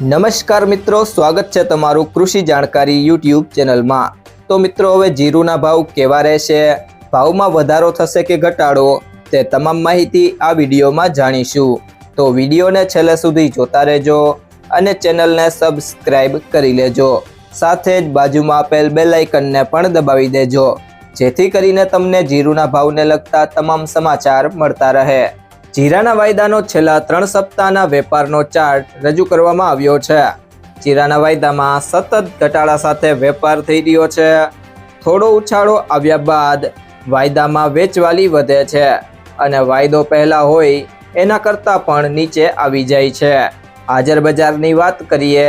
નમસ્કાર મિત્રો, સ્વાગત છે તમારું કૃષિ જાણકારી યુટ્યુબ ચેનલમાં. તો મિત્રો, હવે જીરુના ભાવ કેવા રહેશે? ભાવમાં વધારો થશે કે ઘટાડો? તે તમામ માહિતી આ વિડીયોમાં જાણીશું. તો વિડીયોને છેલ્લે સુધી જોતા રહેજો અને ચેનલને સબસ્ક્રાઇબ કરી લેજો. સાથે જ બાજુમાં આપેલ બેલાઇકનને પણ દબાવી દેજો. જેથી કરીને તમને જીરુના ભાવને લગતા તમામ સમાચાર મળતા રહે. જીરાના વાયદાનો છેલ્લા ત્રણ સપ્તાહના વેપારનો ચાર્ટ રજૂ કરવામાં આવ્યો છે. જીરાના વાયદામાં સતત ઘટાડા સાથે વેપાર થઈ રહ્યો છે. થોડો ઉછાળો આવ્યા બાદ વાયદામાં વેચવાલી વધે છે અને વાયદો પહેલા હોય એના કરતાં પણ નીચે આવી જાય છે. હાજર બજારની વાત કરીએ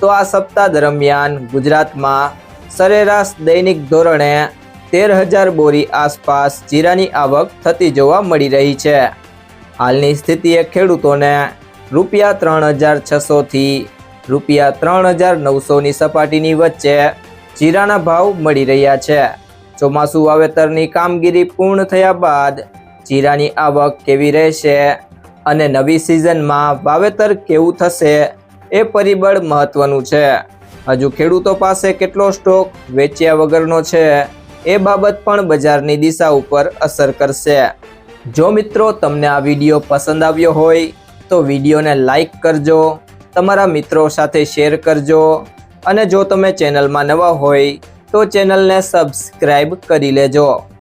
તો આ સપ્તાહ દરમિયાન ગુજરાતમાં સરેરાશ દૈનિક ધોરણે તેર હજાર બોરી આસપાસ જીરાની આવક થતી જોવા મળી રહી છે. હાલની સ્થિતિએ ખેડૂતોને રૂપિયા ત્રણ હજાર છસોથી રૂપિયા ત્રણ હજાર નવસોની સપાટીની વચ્ચે જીરાના ભાવ મળી રહ્યા છે. ચોમાસું વાવેતરની કામગીરી પૂર્ણ થયા બાદ જીરાની આવક કેવી રહેશે અને નવી સિઝનમાં વાવેતર કેવું થશે એ પરિબળ મહત્વનું છે. હજુ ખેડૂતો પાસે કેટલો સ્ટોક વેચ્યા વગરનો છે એ બાબત પણ બજારની દિશા ઉપર અસર કરશે. જો મિત્રો તમને આ વીડિયો પસંદ આવ્યો હોય, તો વિડીયોને લાઈક કરજો, તમારા મિત્રો સાથે શેર કરજો, અને જો તમે ચેનલમાં નવા હોય, તો ચેનલને સબસ્ક્રાઈબ કરી લેજો.